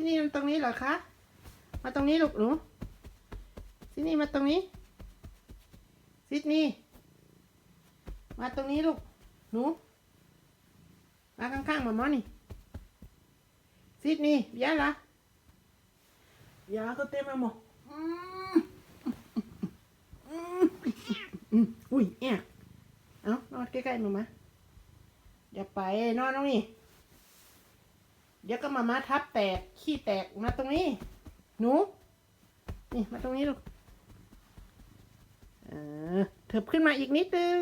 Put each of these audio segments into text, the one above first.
ที่นี่มันตรงนี้เหรอคะ มาตรงนี้ลูกหนูที่นี่มาตรงนี้ ซิดนี่ มาตรงนี้ลูก หนู มาข้างๆมาหมอนี่ ซิดนี่เบียร์ละยาก็เต็มมาหมดอืมอืมอืมอุ้ยแอะเอานอนใกล้ๆมามาอย่าไปนอนตรงนี้ เดี๋ยวก็มามาทับแตก ขี้แตกมาตรงนี้ หนู นี่มาตรงนี้ลูกเออเถิบขึ้นมาอีกนิดนึง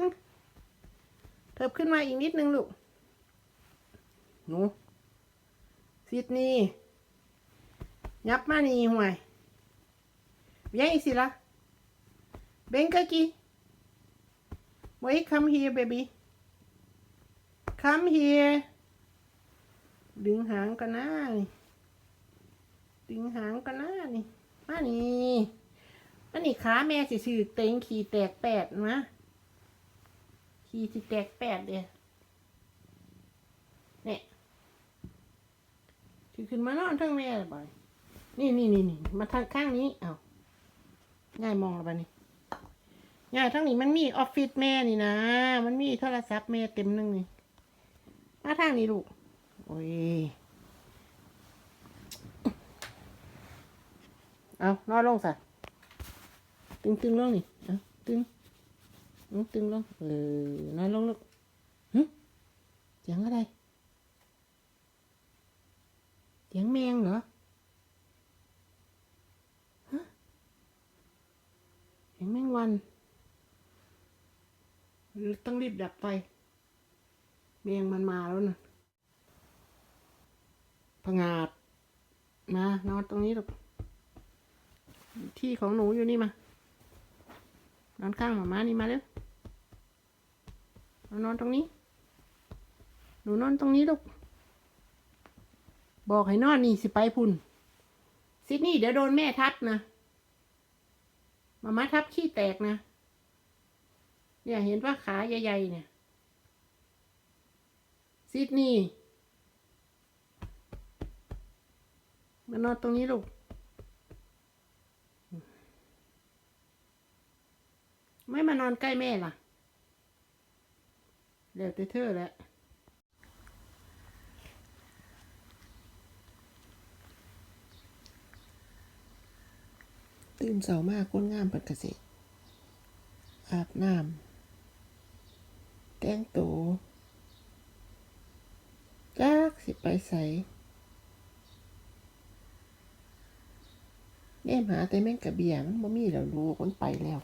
เถิบขึ้นมาอีกนิดนึงลูก หนูซิดนี่ ยับมานี่ห่วยยังอีสิละเบงกะกี้ Wait come here baby come here ดึงหางกันนะนี่ดึงหางกันนะนี่ มานี่มานี่ขาแม่สิสื่อเต็งขี่แตกแปดนะขี่สิแตกแปดเดียเนี่ยสิขึ้นมานอนทั้งแม่เลยบ่อยนี่นี่นี่นี่มาทางข้างนี้ เอาง่ายมองแล้วบ่นี่ง่ายทั้งนี้มันมีออฟฟิศแม่นี่นะ มันมีโทรศัพท์แม่เต็มหนึงนี่มาทางนี้ลูก โอ้ย เอานอนลงสะตึงตึงลงนี่เอาตึงตึงลงเออนอนลงลูกหึเสียงอะไร เสียงแมงเหรอเสียงแมงวัน ต้องรีบดับไฟแมงมันมาแล้วนะ งาดมานอนตรงนี้ลูกที่ของหนูอยู่นี่มานอนข้างหมามานี่มาเร็วนอนตรงนี้ หนูนอนตรงนี้ลูก บอกให้นอนนี่สิไปพุ่นซิดนี่เดี๋ยวโดนแม่ทับนะมามาทับขี้แตกนะ เนี่ยเห็นว่าขาใหญ่ๆเนี่ยซิดนี่ มานอนตรงนี้ลูก ไม่มานอนใกล้แม่ล่ะเดี๋ยวแต่เธอแหละตื่นเสามากก้นงามเป็นเกษตรอาบน้ำแต่งตัวจักสิไปใส่ แนมหาแต่แม่งกระเบียมันบ่มีแล้วลูกมันไปแล้ว